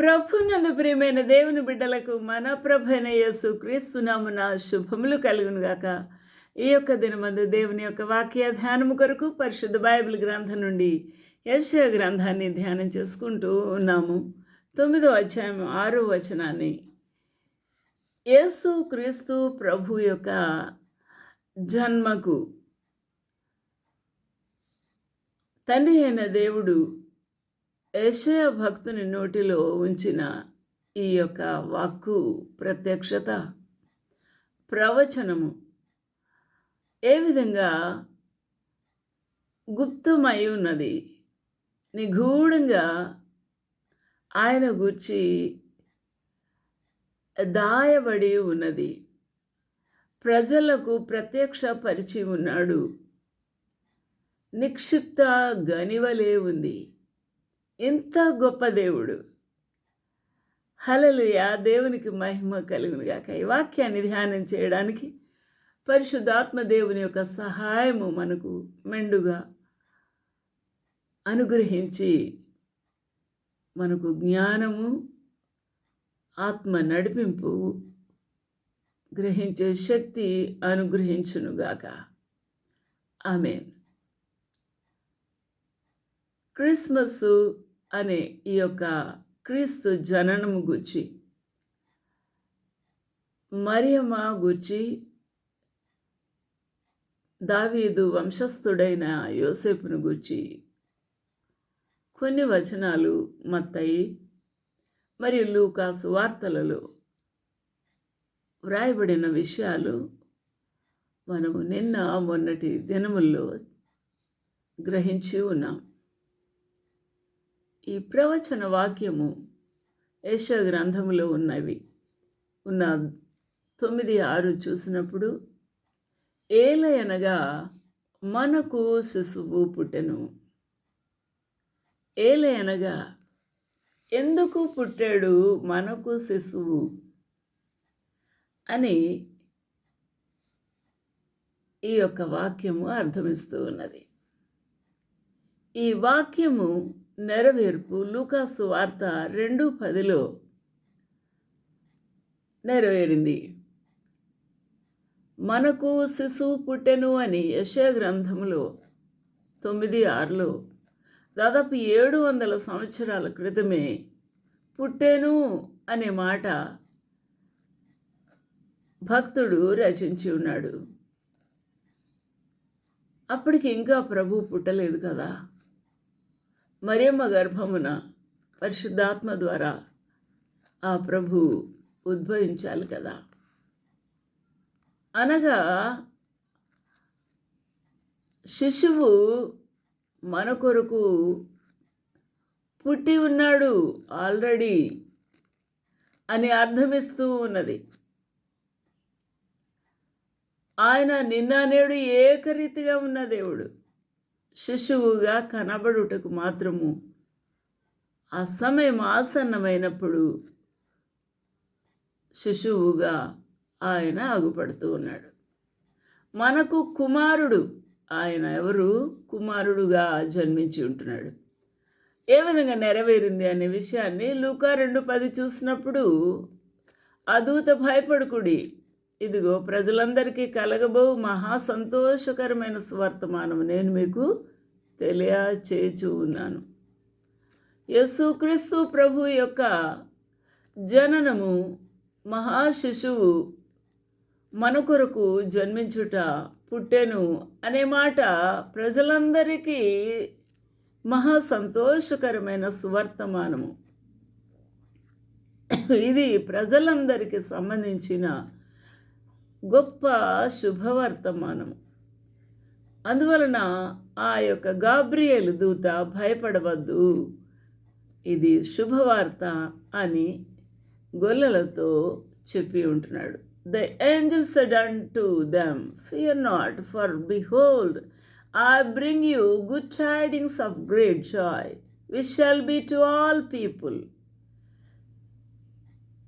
ప్రభునందు ప్రియమైన దేవుని బిడ్డలకు మన ప్రభైన యేసు క్రీస్తునామున శుభములు కలుగును గాక ఈ యొక్క దినమందు దేవుని యొక్క వాక్య ధ్యానము కొరకు పరిశుద్ధ బైబిల్ గ్రంథం నుండి యశయ గ్రంథాన్ని ధ్యానం చేసుకుంటూ ఉన్నాము. తొమ్మిదో అధ్యాయం ఆరో వచనాన్ని. యేసు క్రీస్తు ప్రభు యొక్క జన్మకు తండ్రి అయిన దేవుడు యశయ భక్తుని నోటిలో ఉంచిన ఈ యొక్క వాక్కు ప్రత్యక్షత ప్రవచనము ఏ విధంగా గుప్తమై ఉన్నది నిగూఢంగా ఆయన గుర్చి దాయబడి ఉన్నది. ప్రజలకు ప్రత్యక్ష పరిచి ఉన్నాడు. నిక్షిప్త గనివలే ఉంది. ఇంత గొప్ప దేవుడు. హలలుయా దేవునికి మహిమ కలుగును గాక. ఈ వాక్యాన్ని ధ్యానం చేయడానికి పరిశుద్ధాత్మ దేవుని యొక్క సహాయము మనకు మెండుగా అనుగ్రహించి మనకు జ్ఞానము ఆత్మ నడిపింపు గ్రహించే శక్తి అనుగ్రహించునుగాక ఆమెన్. క్రిస్మస్ అనే ఈ యొక్క క్రీస్తు జననము గుచ్చి మరియమ్మ గుచ్చి దావీదు వంశస్థుడైన యోసేపును గుచ్చి కొన్ని వచనాలు మత్తయి. మరియు లూకాసు వార్తలలో వ్రాయబడిన విషయాలు మనము నిన్న మొన్నటి దినముల్లో గ్రహించి ఉన్నాం. ఈ ప్రవచన వాక్యము యశ గ్రంథములో ఉన్నవి. ఉన్న తొమ్మిది ఆరు చూసినప్పుడు ఏలయనగా మనకు శిశువు పుట్టెను. ఏలయనగా ఎందుకు పుట్టాడు మనకు శిశువు? అని ఈ యొక్క వాక్యము అర్థమిస్తూ ఉన్నది. ఈ వాక్యము నెరవేర్పు లూకాసు వార్త రెండు పదిలో నెరవేరింది. మనకు శిశువు పుట్టెను అని యశ గ్రంథంలో తొమ్మిది ఆరులో దాదాపు ఏడు వందల సంవత్సరాల క్రితమే పుట్టెను అనే మాట భక్తుడు రచించి ఉన్నాడు. అప్పటికి ఇంకా ప్రభు పుట్టలేదు కదా? మరియమ్మ గర్భమున పరిశుద్ధాత్మ ద్వారా ఆ ప్రభు ఉద్భవించాలి కదా. అనగా శిశువు మన కొరకు పుట్టి ఉన్నాడు ఆల్రెడీ అని అర్థమిస్తూ ఉన్నది. ఆయన నిన్న నేడు ఏకరీతిగా ఉన్న దేవుడు. శిశువుగా కనబడుటకు మాత్రము ఆ సమయం ఆసన్నమైనప్పుడు శిశువుగా ఆయన అగుపడుతూ ఉన్నాడు. మనకు కుమారుడు ఆయన ఎవరు? కుమారుడుగా జన్మించి ఉంటున్నాడు. ఏ విధంగా నెరవేరింది అనే విషయాన్ని లూకా రెండు పది చూసినప్పుడు అదూత భయపడుకుడి ఇదిగో ప్రజలందరికీ కలగబో మహా సంతోషకరమైన స్వర్తమానం నేను మీకు తెలియచేచూ ఉన్నాను యేసుక్రీస్తు ప్రభు యొక్క జననము మహాశిశువు మన కొరకు జన్మించుట పుట్టెను అనే మాట ప్రజలందరికీ మహా సంతోషకరమైన సువర్తమానము. ఇది ప్రజలందరికీ సంబంధించిన గొప్ప శుభవర్తమానము. అందువలన ఆ యొక్క గాబ్రియలు దూత భయపడవద్దు. ఇది శుభవార్త అని గొల్లలతో చెప్పి ఉంటున్నాడు. The angel said unto them fear not for behold I bring you good tidings of great joy which shall be to all people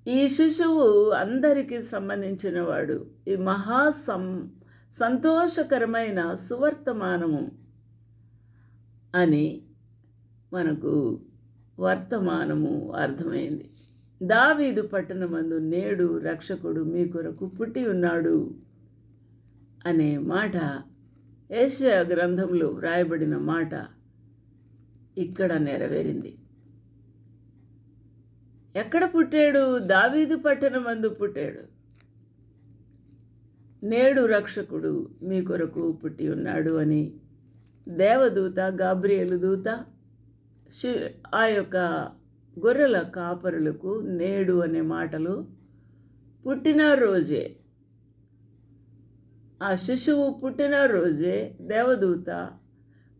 ఈ శిశువు అందరికీ సంబంధించినవాడు. ఈ మహాసం సంతోషకరమైన సువర్తమానము అని మనకు వర్తమానము అర్థమైంది. దావీదు పట్టణమందు నేడు రక్షకుడు మీ కొరకు పుట్టి ఉన్నాడు అనే మాట ఏషియా గ్రంథంలో వ్రాయబడిన మాట ఇక్కడ నెరవేరింది. ఎక్కడ పుట్టాడు? దావీదు పట్టణమందు పుట్టాడు. నేడు రక్షకుడు మీ కొరకు పుట్టి ఉన్నాడు అని దేవదూత గాబ్రియలు దూత శి- ఆ యొక్క గొర్రెల కాపరులకు నేడు అనే మాటలు పుట్టిన రోజే. ఆ శిశువు పుట్టిన రోజే దేవదూత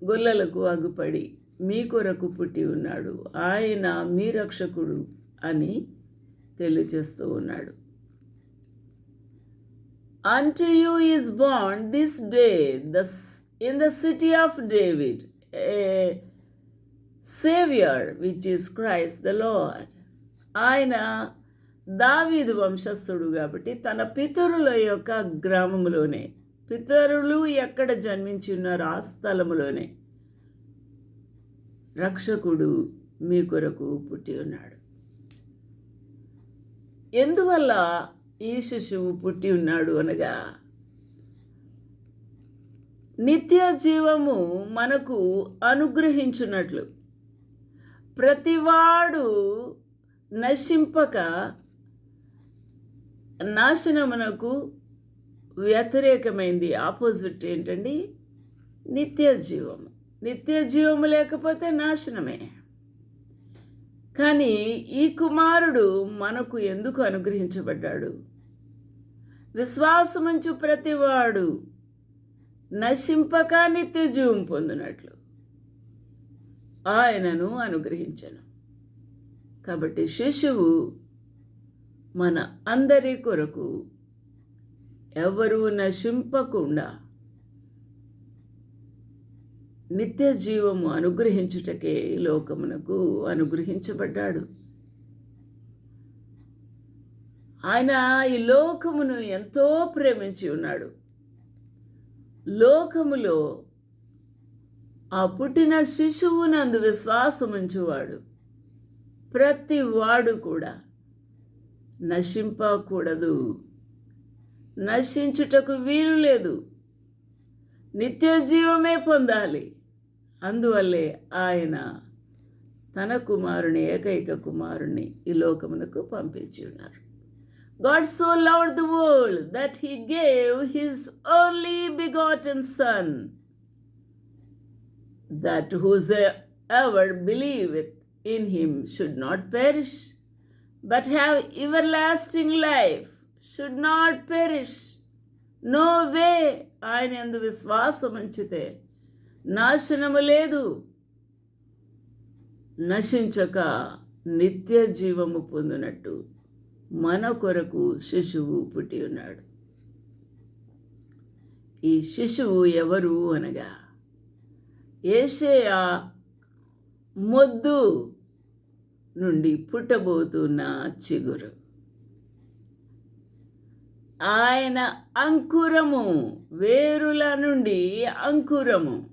గొల్లలకు అగుపడి మీ కొరకు పుట్టి ఉన్నాడు. ఆయన మీ రక్షకుడు అని తెలియచేస్తూ ఉన్నాడు. Unto you is born this day the, in the city of David a Savior, which is Christ the Lord. ఆయన దావీదు వంశస్థుడు కాబట్టి తన పితరుల యొక్క గ్రామంలోనే పితరులు ఎక్కడ జన్మించి ఉన్నారో ఆ స్థలములోనే రక్షకుడు మీ కొరకు పుట్టి ఉన్నాడు ఎందువల్ల ఈ శిశువు పుట్టి ఉన్నాడు అనగా నిత్య జీవము మనకు అనుగ్రహించున్నట్లు ప్రతివాడు నశింపక నాశనమునకు వ్యతిరేకమైంది. ఆపోజిట్ ఏంటండి? నిత్య జీవము నిత్య జీవము లేకపోతే నాశనమే. కానీ ఈ కుమారుడు మనకు ఎందుకు అనుగ్రహించబడ్డాడు? విశ్వాసముంచు ప్రతివాడు నశింపక నిత్య జీవం పొందినట్లు. ఆయనను అనుగ్రహించను. కాబట్టి శిశువు మన అందరి కొరకు ఎవరు నశింపకుండా నిత్య జీవము అనుగ్రహించుటకే లోకమునకు అనుగ్రహించబడ్డాడు. ఆయన ఈ లోకమును ఎంతో ప్రేమించి ఉన్నాడు. లోకములో ఆ పుట్టిన శిశువునందు విశ్వాసముంచువాడు. ప్రతి వాడు కూడా నశింపకూడదు. నశించుటకు వీలు లేదు. నిత్య జీవమే పొందాలి. అందువల్లే ఆయన తన కుమారుని ఏకైక కుమారుని ఈ లోకమునకు పంపించి ఉన్నారు. God so loved the world that he gave his only begotten Son, that whosoever believeth in him should not perish, but have everlasting life, should not perish. No way ఆయన ఎందు విశ్వాసం ఉంచితే నాశనము లేదు నశించక నిత్య జీవము పొందినట్టు మన కొరకు శిశువు పుట్టి ఉన్నాడు. ఈ శిశువు ఎవరు అనగా ఏషయా మొద్దు నుండి పుట్టబోతున్న చిగురు. ఆయన అంకురము వేరుల నుండి అంకురము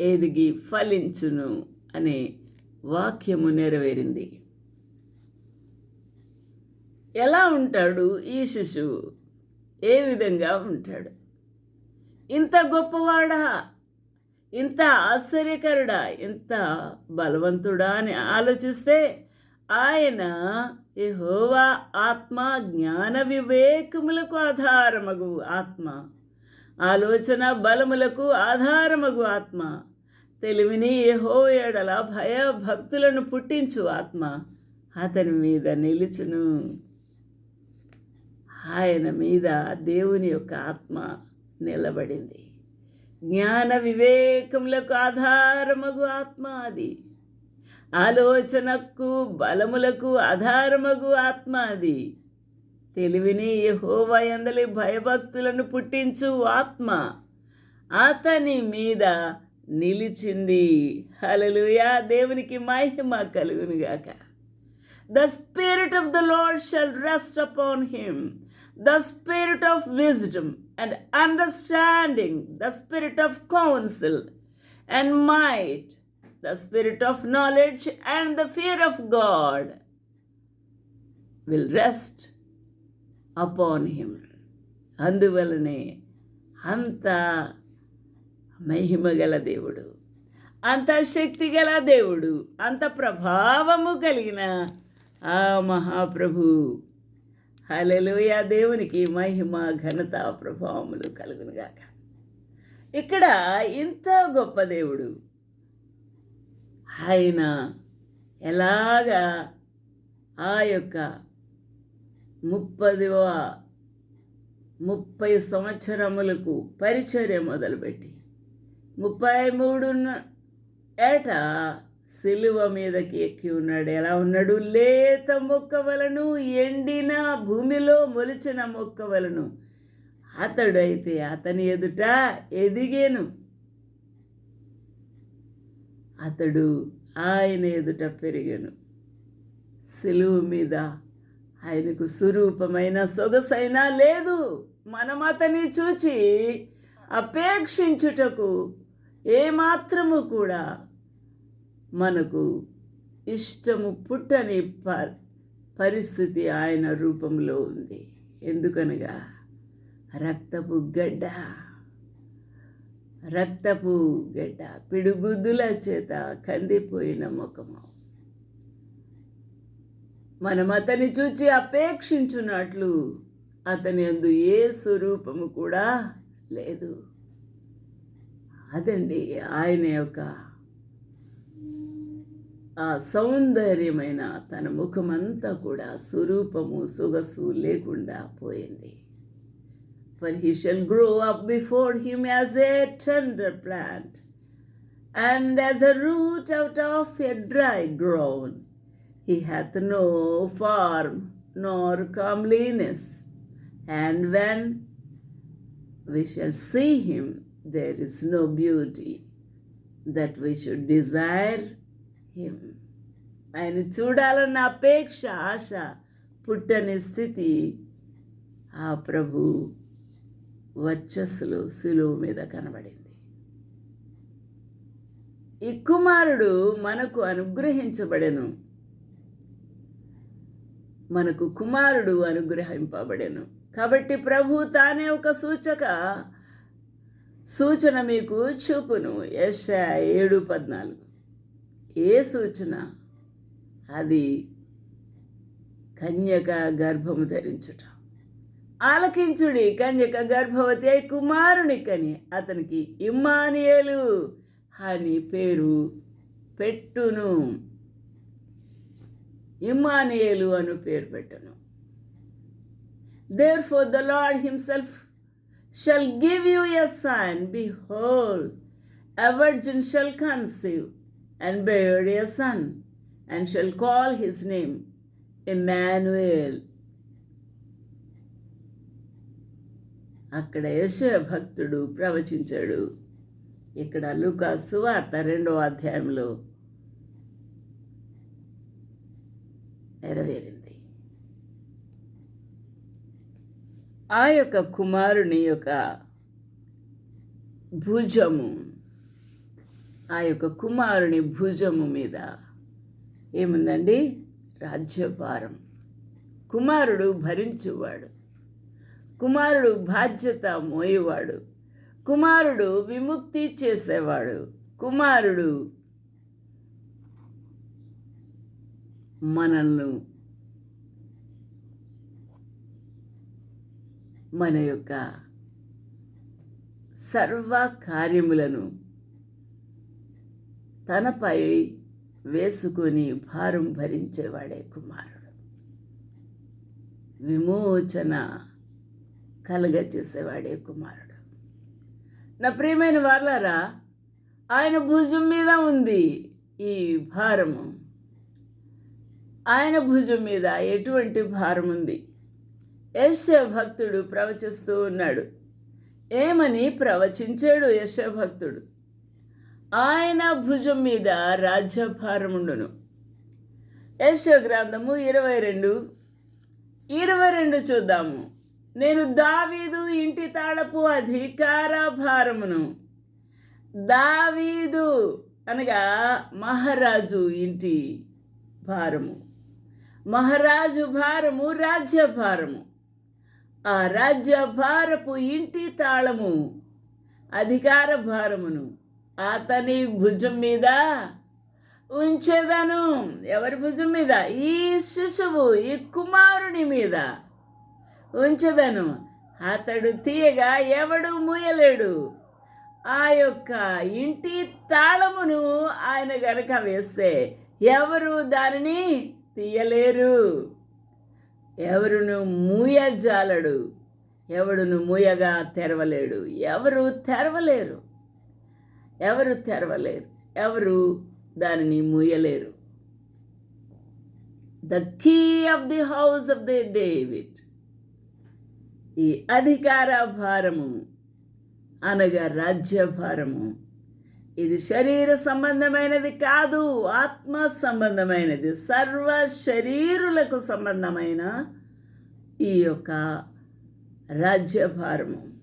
ఎదిగి ఫలించును అనే వాక్యము నెరవేరింది. ఎలా ఉంటాడు ఈ శిశువు? ఏ విధంగా ఉంటాడు? ఇంత గొప్పవాడా? ఇంత ఆశ్చర్యకరుడా? ఇంత బలవంతుడా అని ఆలోచిస్తే ఆయన యహోవా ఆత్మ జ్ఞాన వివేకములకు ఆధారమగు ఆత్మ. ఆలోచన బలములకు ఆధారమగు ఆత్మ. తెలివిని యహో ఎడల భయ భక్తులను పుట్టించు ఆత్మ. అతని మీద నిలుచును. ఆయన మీద దేవుని యొక్క ఆత్మ నిలబడింది. జ్ఞాన వివేకములకు ఆధారమగు ఆత్మ అది. ఆలోచనకు బలములకు ఆధారమగు ఆత్మ అది. తెలివిని యహోవయందలి భయభక్తులను పుట్టించు ఆత్మ అతని మీద నిలిచింది. హలలుయా దేవునికి మహిమ కలుగునుగాక. The spirit of the Lord shall rest upon him. the spirit of wisdom and understanding the spirit of counsel and might the spirit of knowledge and the fear of God will rest upon him అందువలనే అంత మహిమగల దేవుడు అంత శక్తి గల దేవుడు అంత ప్రభావము కలిగిన ఆ మహాప్రభు హలెలుయ దేవునికి మహిమ ఘనత ప్రభావములు కలుగునుగాక ఇక్కడ ఇంత గొప్ప దేవుడు. ఆయన ఎలాగా ఆ యొక్క ముప్పదివ ముప్పై సంవత్సరములకు పరిచర్య మొదలుపెట్టి ముప్పై మూడున్న ఏటా సిలువ మీదకి ఎక్కి ఉన్నాడు. ఎలా ఉన్నాడు? లేత మొక్క వలను ఎండిన భూమిలో మొలిచిన మొక్క వలను. అతడు అతడైతే అతని ఎదుట ఎదిగేను. అతడు ఆయన ఎదుట పెరిగాను. సిలువు మీద ఆయనకు స్వరూపమైన సొగసైనా లేదు. మనం అతని చూచి అపేక్షించుటకు ఏమాత్రము కూడా మనకు ఇష్టము పుట్టని ప పరిస్థితి ఆయన రూపంలో ఉంది. ఎందుకనగా రక్తపు గడ్డ రక్తపు గడ్డ పిడుగుద్దుల చేత కందిపోయిన ముఖము. మనం అతని చూచి అపేక్షించున్నట్లు అతని అందు ఏ స్వరూపము కూడా లేదు. అదండి ఆయన యొక్క ఆ సౌందర్యమైన తన ముఖమంతా కూడా స్వరూపము సొగసు లేకుండా పోయింది for he shall grow up before him as a tender plant and as a root out of a dry ground He hath no form nor comeliness, and when we shall see him, there is no beauty that we should desire him. ఆయన చూడాలన్న అపేక్ష ఆశ పుట్టని స్థితి. ఆ ప్రభు వర్చస్సులో సులువు మీద కనబడింది. ఈ కుమారుడు మనకు అనుగ్రహించబడెను. మనకు కుమారుడు అనుగ్రహింపబడెను. కాబట్టి ప్రభు తానే ఒక సూచక. సూచన మీకు చూపును. యశ ఏడు పద్నాలుగు. ఏ సూచన? అది కన్యక గర్భము ధరించుట. ఆలకించుడి కన్యక గర్భవతి అయి కుమారుని కని అతనికి ఇమ్మానియేలు అని పేరు పెట్టును. ఇమ్మానియేలు అను పేరు పెట్టను. Therefore the Lord himself shall give you a sign behold a shall conceive and bear a son and shall call his name Emmanuel. అక్కడ యశ భక్తుడు ప్రవచించాడు ఇక్కడ లుకాసు వార్త రెండో అధ్యాయంలో నెరవేరింది ఆ యొక్క కుమారుని యొక్క భుజము ఆ యొక్క కుమారుని భుజము మీద. ఏముందండి? రాజ్యభారం. కుమారుడు భరించువాడు. కుమారుడు బాధ్యత మోయేవాడు. కుమారుడు విముక్తి చేసేవాడు. కుమారుడు మనల్ని మన యొక్క సర్వ కార్యములను తనపై వేసుకొని భారం భరించేవాడే కుమారుడు. విమోచన కలగచేసేవాడే కుమారుడు. నా ప్రియమైన వాళ్ళారా ఆయన భుజం మీద ఉంది ఈ భారము ఆయన భుజం మీద ఎటువంటి భారం ఉంది? యశ భక్తుడు ప్రవచిస్తూ ఉన్నాడు. ఏమని ప్రవచించాడు యశ భక్తుడు? ఆయన భుజం మీద రాజ్యభారముండును ఉండును. గ్రంథము ఇరవై రెండు. ఇరవై రెండు చూద్దాము. నేను దావీదు ఇంటి తాళపు అధికార భారమును. దావీదు అనగా మహారాజు ఇంటి భారము. మహారాజు భారము రాజ్య భారము ఆ రాజ్య భారపు ఇంటి తాళము అధికార భారమును. అతని భుజం మీద ఉంచేదను. ఎవరి భుజం మీద? ఈ శిశువు ఈ కుమారుని మీద ఉంచదను. అతడు తీయగా ఎవడు మూయలేడు. ఆ యొక్క ఇంటి తాళమును ఆయన గనక వేస్తే ఎవరు దానిని తీయలేరు? ఎవరును మూయజాలడు? ఎవడును మూయగా తెరవలేడు? ఎవరు తెరవలేరు? ఎవరు తెరవలేరు ఎవరు దానిని మూయలేరు. The key of the house of the David ఈ అధికార భారము అనగా రాజ్య భారము. ఇది శరీర సంబంధమైనది కాదు ఆత్మ సంబంధమైనది. సర్వ శరీరులకు సంబంధమైన ఈ యొక్క రాజ్యభారము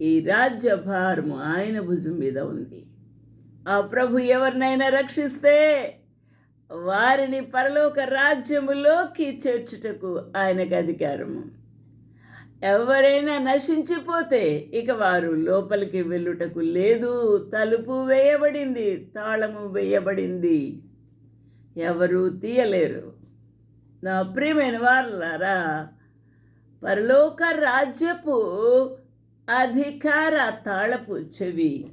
ఈ రాజ్యభారము ఆయన భుజం మీద ఉంది. ఆ ప్రభు ఎవరినైనా రక్షిస్తే వారిని పరలోక రాజ్యములోకి చేర్చుటకు ఆయనకు అధికారము. ఎవరైనా నశించిపోతే ఇక వారు లోపలికి వెళ్ళుటకు లేదు. తలుపు వేయబడింది తాళము వేయబడింది. ఎవరు తీయలేరు. నా ప్రియమైన వారులారా పరలోక రాజ్యపు అధికార తాళపు చెవి.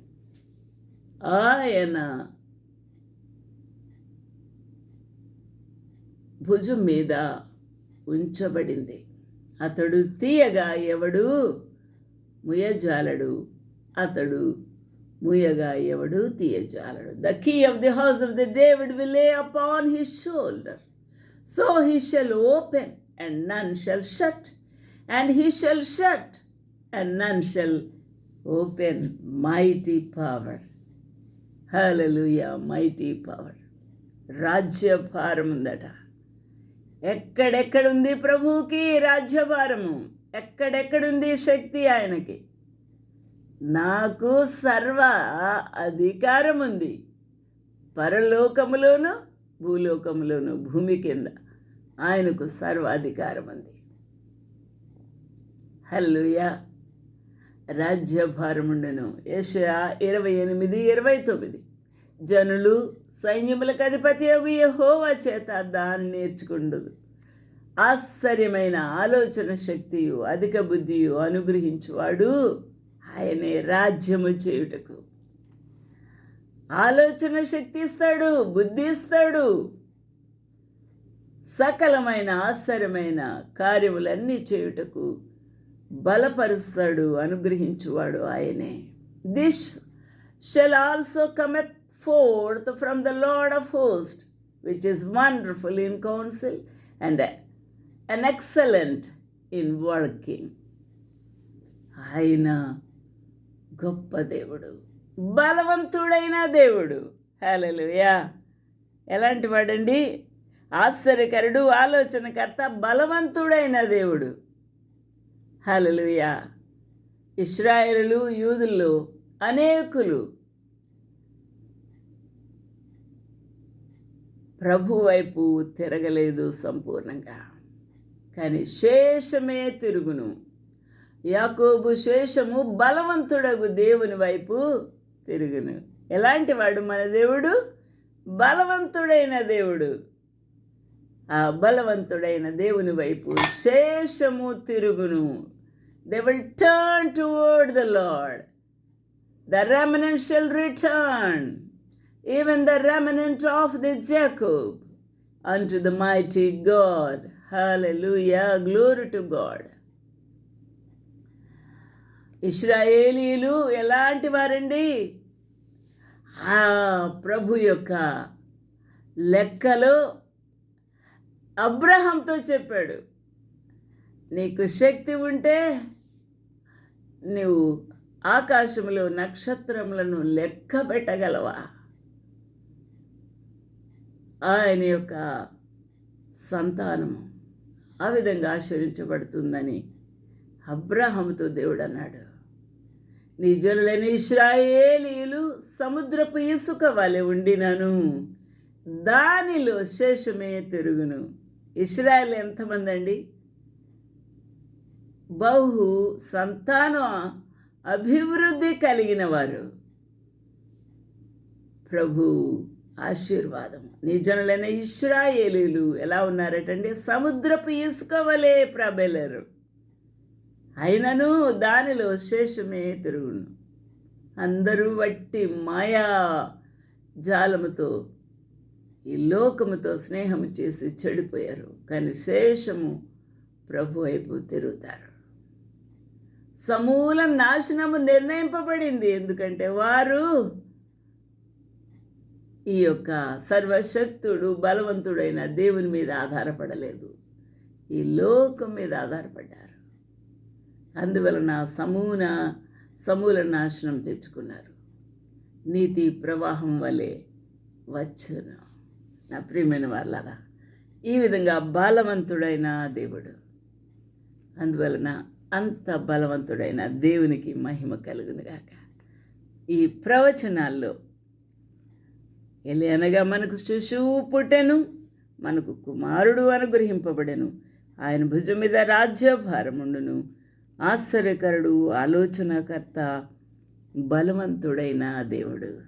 ఆయన భుజం మీద ఉంచబడింది. అతడు తీయగా ఎవడు? ముయజాలడు. అతడు ముయగా ఎవడు? తీయజాలడు. The key of the house of the David will lay upon his shoulder so he shall open and none shall shut and he shall shut and none shall open mighty power hallelujah mighty power రాజ్యభారం ఉందట ఎక్కడెక్కడుంది ప్రభువుకి రాజ్యభారము? ఎక్కడెక్కడుంది శక్తి ఆయనకి? నాకు సర్వ అధికారం ఉంది పరలోకములోను భూలోకములోను భూమి కింద ఆయనకు సర్వ అధికారం ఉంది హల్లుయా రాజ్యభారముండెను. యెషయా ఇరవై ఎనిమిది ఇరవై తొమ్మిది. జనులు సైన్యములకు అధిపతి యొక్క యహోవా చేత దాన్ని నేర్చుకుండదు. ఆశ్చర్యమైన ఆలోచన శక్తియు అధిక బుద్ధియు అనుగ్రహించువాడు ఆయనే రాజ్యము చేయుటకు. ఆలోచన శక్తి ఇస్తాడు బుద్ధి ఇస్తాడు. సకలమైన ఆశ్చర్యమైన కార్యములన్నీ చేయుటకు బలపరుస్తాడు అనుగ్రహించువాడు ఆయనే. This shall also cometh forth from the Lord of host which is wonderful in counsel and an excellent in working ఆయన గొప్ప దేవుడు బలవంతుడైన దేవుడు. హలలుయా ఎలాంటి వాడండి? ఆశ్చర్యకరుడు ఆలోచనకర్త బలవంతుడైన దేవుడు. హలలుయా ఇస్రాయేలు యూదుల్లో అనేకులు ప్రభు వైపు తిరగలేదు సంపూర్ణంగా. కానీ శేషమే తిరుగును. యాకోబు శేషము బలవంతుడగు దేవుని వైపు తిరుగును. ఎలాంటి వాడు మన దేవుడు? బలవంతుడైన దేవుడు. ఆ బలవంతుడైన దేవుని వైపు శేషము తిరుగును. They will turn toward the Lord the remnant shall return even the remnant of the Jacob unto the mighty God Hallelujah. Glory to God ఇస్రాయేలీలు ఎలాంటి వారండి? ఆ ప్రభు యొక్క లెక్కలో అబ్రహంతో చెప్పాడు నీకు శక్తి ఉంటే నువ్వు ఆకాశంలో నక్షత్రములను లెక్క పెట్టగలవా? ఆయన యొక్క సంతానము ఆ విధంగా ఆశ్రయించబడుతుందని అబ్రహంతో దేవుడు అన్నాడు నీ జనులైన ఇస్రాయేలీలు సముద్రపు ఇసుక వలె ఉండినను దానిలో శేషమే తిరుగును. ఇస్రాయల్ ఎంతమంది అండి? బహు సంతానం అభివృద్ధి కలిగిన వారు. ప్రభు ఆశీర్వాదం. నీ జనులైన ఇస్రాయేలీలు ఎలా ఉన్నారటండి సముద్రపు ఇసుకవలే ప్రబెలరు. అయినను దానిలో శేషమే తిరుగును. అందరూ వట్టి మాయా జాలముతో ఈ లోకముతో స్నేహం చేసి చెడిపోయారు కానీ శేషము ప్రభు వైపు తిరుగుతారు. సమూలం నాశనము నిర్ణయింపబడింది. ఎందుకంటే వారు ఈ యొక్క సర్వశక్తుడు బలవంతుడైన దేవుని మీద ఆధారపడలేదు. ఈ లోకం మీద ఆధారపడ్డారు. అందువలన సమూన సమూల నాశనం తెచ్చుకున్నారు. నీతి ప్రవాహం వలె వచ్చును. నా ప్రియమైన వాళ్ళరా ఈ విధంగా బలవంతుడైన దేవుడు. అందువలన అంత బలవంతుడైన దేవునికి మహిమ కలుగునుగాక ఈ ప్రవచనాల్లో ఎలి అనగా మనకు శిశువు పుట్టెను మనకు కుమారుడు అనుగ్రహింపబడెను. ఆయన భుజం మీద రాజ్యభారముండును. ఆశ్చర్యకరుడు ఆలోచనకర్త బలవంతుడైన దేవుడు.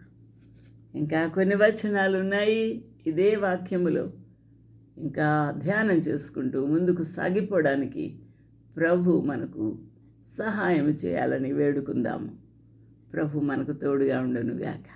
ఇంకా కొన్ని వచనాలు ఉన్నాయి ఇదే వాక్యములో ఇంకా ధ్యానం చేసుకుంటూ ముందుకు సాగిపోవడానికి ప్రభు మనకు సహాయం చేయాలని వేడుకుందాము. ప్రభు మనకు తోడుగా ఉండునుగాక.